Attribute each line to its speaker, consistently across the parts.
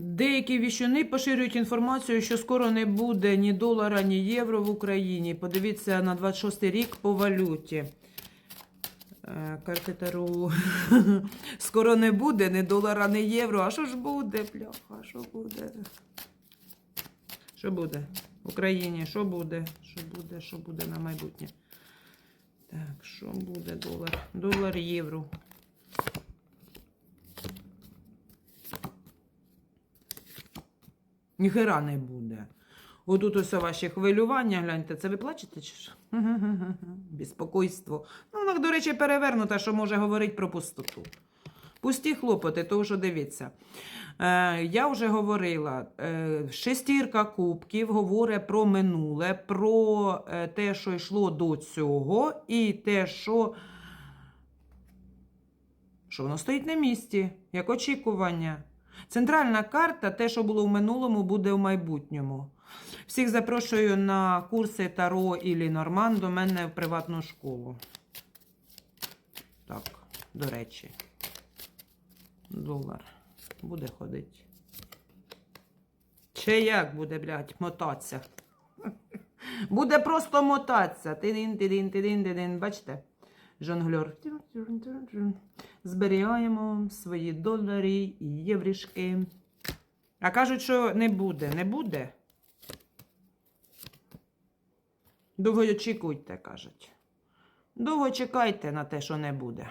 Speaker 1: Деякі віщуни поширюють інформацію, що скоро не буде ні долара, ні євро в Україні. Подивіться на 26 рік по валюті. Е, Карти Таро. Скоро не буде ні долара, ні євро. А що ж буде, бляха? Що буде? Що буде? В Україні, що буде? Що буде? Що буде на майбутнє? Так, що буде долар? Долар, євро. Ніхера не буде. Отут ось ваші хвилювання, гляньте, це ви плачете чи що? Безпокойство. Ну, вона, до речі, перевернута, що може говорити про пустоту. Пусті хлопоти, тому що дивіться. Е, я вже говорила, е, шестірка кубків говорить про минуле, про е, те, що йшло до цього, і те, що, що воно стоїть на місці, як очікування. Центральна карта, те, що було в минулому, буде в майбутньому. Всіх запрошую на курси Таро і Норман до мене в приватну школу. Так, до речі, долар буде ходити. Чи як буде, блядь, мотатися? Буде просто мотатися. Тидин, тидин, тидин, тидин. Бачите? Жонглер. Зберігаємо свої долари і єврішки. А кажуть, що не буде. Не буде. Довго очікуйте, кажуть. Довго чекайте на те, що не буде.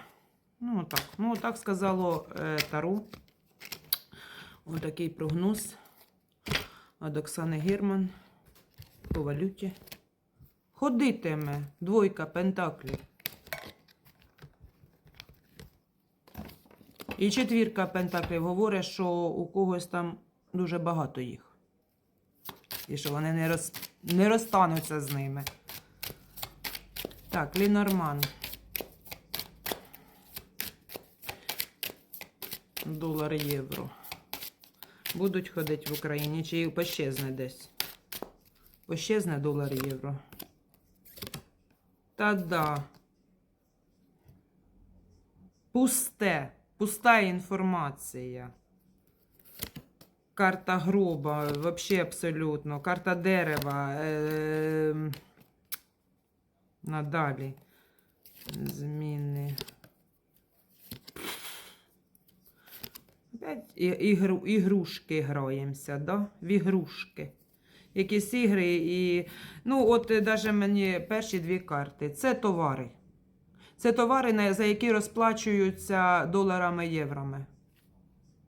Speaker 1: Ну, так. Ну, так сказало е, Тару. Ось такий прогноз від Оксани Гірман по валюті. Ходитиме двойка пентаклів. І четвірка пентаклів говорить, що у когось там дуже багато їх. І що вони не, роз... не розстануться з ними. Так, Лінорман. Долар євро. Будуть ходити в Україні, чи пощезне десь. Пощезне долар євро. Та да. Пусте. Пуста інформація. Карта гроба, вообще абсолютно. Карта дерева. Е- надалі. Зміни. Опять ігру, ігрушки граємося, да? В ігрушки. Якісь ігри і. Ну, от навіть мені перші дві карти. Це товари. Це товари, за які розплачуються доларами євроми.